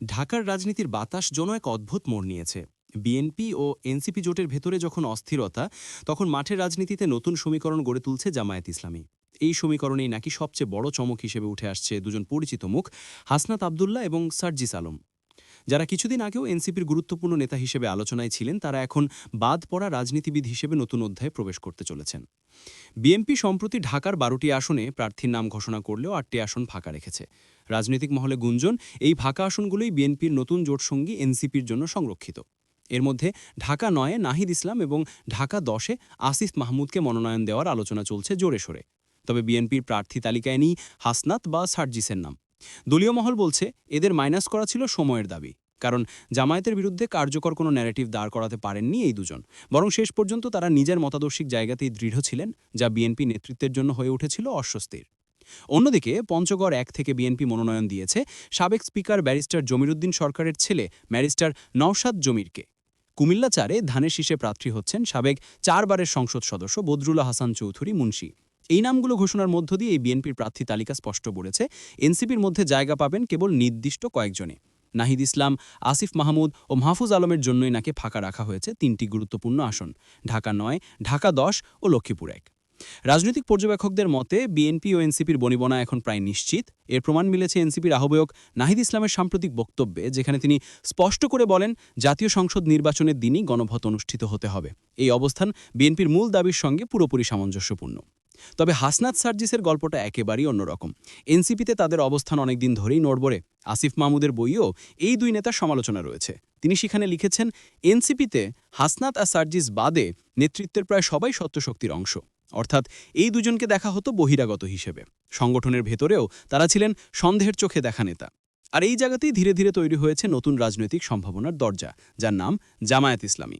ঢাকার রাজনীতির বাতাস যেন এক অদ্ভুত মোড় নিয়েছে। বিএনপি ও এনসিপি জোটের ভেতরে যখন অস্থিরতা, তখন মাঠের রাজনীতিতে নতুন সমীকরণ গড়ে তুলছে জামায়াত ইসলামী। এই সমীকরণেই নাকি সবচেয়ে বড় চমক হিসেবে উঠে আসছে দুজন পরিচিত মুখ, হাসনাত আবদুল্লাহ এবং সার্জিস আলম। যারা কিছুদিন আগেও এনসিপির গুরুত্বপূর্ণ নেতা হিসেবে আলোচনায় ছিলেন, তারা এখন বাদ পড়া রাজনীতিবিদ হিসেবে নতুন অধ্যায়ে প্রবেশ করতে চলেছেন। বিএনপি সম্প্রতি ঢাকার বারোটি আসনে প্রার্থীর নাম ঘোষণা করলেও আটটি আসন ফাঁকা রেখেছে। রাজনৈতিক মহলে গুঞ্জন, এই ফাঁকা আসনগুলোই বিএনপির নতুন জোটসঙ্গী এনসিপির জন্য সংরক্ষিত। এর মধ্যে ঢাকা নয়ে নাহিদ ইসলাম এবং ঢাকা দশে আসিফ মাহমুদকে মনোনয়ন দেওয়ার আলোচনা চলছে জোরে সোরে। তবে বিএনপির প্রার্থী তালিকায় নেই হাসনাত বা সার্জিসের নাম। দলীয় মহল বলছে, এদের মাইনাস করা ছিল সময়ের দাবি, কারণ জামায়াতের বিরুদ্ধে কার্যকর কোনো ন্যারেটিভ দাঁড় করাতে পারেননি এই দুজন। বরং শেষ পর্যন্ত তারা নিজের মতাদর্শিক জায়গাতেই দৃঢ় ছিলেন, যা বিএনপি নেতৃত্বের জন্য হয়ে উঠেছিল অস্বস্তির। অন্যদিকে পঞ্চগড় এক থেকে বিএনপি মনোনয়ন দিয়েছে সাবেক স্পিকার ব্যারিস্টার জমিরুদ্দিন সরকারের ছেলে ম্যারিস্টার নওশাদ জমিরকে। কুমিল্লা চারে ধানের শীষে প্রার্থী হচ্ছেন সাবেক চারবারের সংসদ সদস্য বদরুল্লাহ হাসান চৌধুরী মুন্সি। এই নামগুলো ঘোষণার মধ্য দিয়ে এই বিএনপির প্রার্থী তালিকা স্পষ্ট বলেছে, এনসিপির মধ্যে জায়গা পাবেন কেবল নির্দিষ্ট কয়েকজনে। নাহিদ ইসলাম, আসিফ মাহমুদ ও মাহফুজ আলমের জন্যই নাকি ফাঁকা রাখা হয়েছে তিনটি গুরুত্বপূর্ণ আসন, ঢাকা নয়, ঢাকা দশ ও লক্ষ্মীপুর এক। রাজনৈতিক পর্যবেক্ষকদের মতে, বিএনপি ও এনসিপির বনিবনা এখন প্রায় নিশ্চিত। এর প্রমাণ মিলেছে এনসিপির আহ্বায়ক নাহিদ ইসলামের সাম্প্রতিক বক্তব্যে, যেখানে তিনি স্পষ্ট করে বলেন, জাতীয় সংসদ নির্বাচনের দিনই গণভোট অনুষ্ঠিত হতে হবে। এই অবস্থান বিএনপির মূল দাবির সঙ্গে পুরোপুরি সামঞ্জস্যপূর্ণ। তবে হাসনাত সার্জিসের গল্পটা একেবারেই অন্যরকম। এনসিপিতে তাদের অবস্থান অনেকদিন ধরেই নড়বড়ে। আসিফ মাহমুদের বইও এই দুই নেতার সমালোচনা রয়েছে। তিনি সেখানে লিখেছেন, এনসিপিতে হাসনাত আর সার্জিস বাদে নেতৃত্বের প্রায় সবাই সত্যশক্তির অংশ। অর্থাৎ এই দুজনকে দেখা হতো বহিরাগত হিসেবে। সংগঠনের ভেতরেও তারা ছিলেন সন্দেহের চোখে দেখা নেতা। আর এই জায়গাতেই ধীরে ধীরে তৈরি হয়েছে নতুন রাজনৈতিক সম্ভাবনার দরজা, যার নাম জামায়াত ইসলামী।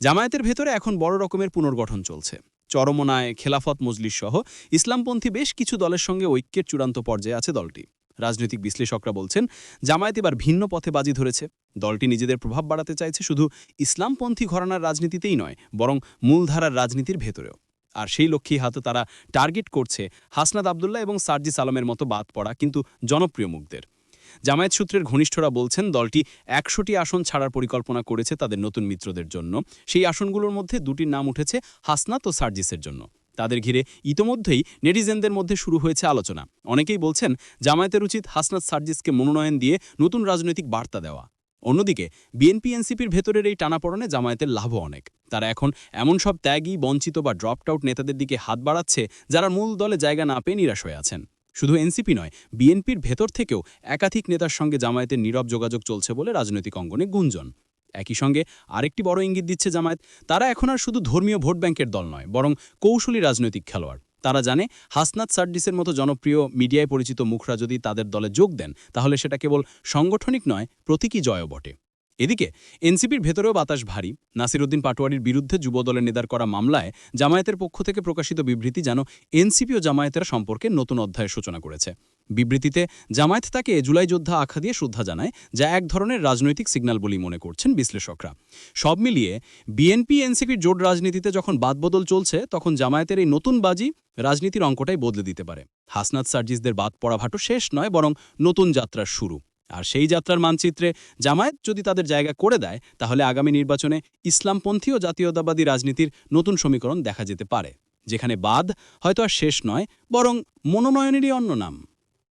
জামায়াতের ভেতরে এখন বড় রকমের পুনর্গঠন চলছে। চরমনায় খেলাফত মজলিস সহ ইসলামপন্থী বেশ কিছু দলের সঙ্গে ঐক্যের চূড়ান্ত পর্যায়ে আছে দলটি। রাজনৈতিক বিশ্লেষকরা বলছেন, জামায়াত এবার ভিন্ন পথে বাজি ধরেছে। দলটি নিজেদের প্রভাব বাড়াতে চাইছে শুধু ইসলামপন্থী ঘরানার রাজনীতিতেই নয়, বরং মূলধারার রাজনীতির ভেতরেও। আর সেই লক্ষ্যেই হাতে তারা টার্গেট করছে হাসনাদ আবদুল্লাহ এবং সার্জিস আলমের মতো বাদ পড়া কিন্তু জনপ্রিয় মুখদের। জামায়াত সূত্রের ঘনিষ্ঠরা বলছেন, দলটি একশোটি আসন ছাড়ার পরিকল্পনা করেছে তাদের নতুন মিত্রদের জন্য। সেই আসনগুলোর মধ্যে দুটির নাম উঠেছে হাসনাত ও সার্জিসের জন্য। তাদের ঘিরে ইতোমধ্যেই নেটিজেনদের মধ্যে শুরু হয়েছে আলোচনা। অনেকেই বলছেন, জামায়াতের উচিত হাসনাত সার্জিসকে মনোনয়ন দিয়ে নতুন রাজনৈতিক বার্তা দেওয়া। অন্যদিকে, বিএনপি, এনসিপির ভেতরের এই টানাপড়নে জামায়াতের লাভও অনেক। তারা এখন এমন সব ত্যাগী, বঞ্চিত বা ড্রপড আউট নেতাদের দিকে হাত বাড়াচ্ছে যারা মূল দলে জায়গা না পেয়ে নিরাশ হয়ে আছেন। শুধু এনসিপি নয়, বিএনপির ভেতর থেকেও একাধিক নেতার সঙ্গে জামায়াতের নীরব যোগাযোগ চলছে বলে রাজনৈতিক অঙ্গনে গুঞ্জন। একই সঙ্গে আরেকটি বড় ইঙ্গিত দিচ্ছে জামায়াত, তারা এখন আর শুধু ধর্মীয় ভোট ব্যাংকের দল নয়, বরং কৌশলী রাজনৈতিক খেলোয়াড়। তারা জানে, হাসনাত সার্ডিসের মতো জনপ্রিয় মিডিয়ায় পরিচিত মুখরা যদি তাদের দলে যোগ দেন, তাহলে সেটা কেবল সাংগঠনিক নয়, প্রতীকী জয় বটে। এদিকে, এনসিপির ভেতরেও বাতাস ভারী। নাসিরুদ্দিন পাটোয়ারির বিরুদ্ধে যুবদলের নেদার করা মামলায় জামায়াতের পক্ষ থেকে প্রকাশিত বিবৃতি যেন এনসিপি ও জামায়াতের সম্পর্কে নতুন অধ্যায়ের সূচনা করেছে। বিবৃতিতে, জামায়াত তাকে জুলাই যোদ্ধা আখ্যা দিয়ে শ্রদ্ধা জানায়, যা এক ধরনের রাজনৈতিক সিগন্যাল বলেই মনে করছেন বিশ্লেষকরা। সব মিলিয়ে, বিএনপি, এনসিপির জোট রাজনীতিতে যখন বাদবদল চলছে, তখন জামায়াতের এই নতুন বাজি রাজনীতির অঙ্কটাই বদলে দিতে পারে। হাসনাত সার্জিসদের বাদ পড়া ভাটো শেষ নয়, বরং নতুন যাত্রার শুরু। আর সেই যাত্রার মানচিত্রে জামায়াত যদি তাদের জায়গা করে দেয়, তাহলে আগামী নির্বাচনে ইসলামপন্থী ও জাতীয়তাবাদী রাজনীতির নতুন সমীকরণ দেখা যেতে পারে, যেখানে বাদ হয়তো আর শেষ নয়, বরং মনোনয়নেরই অন্য নাম।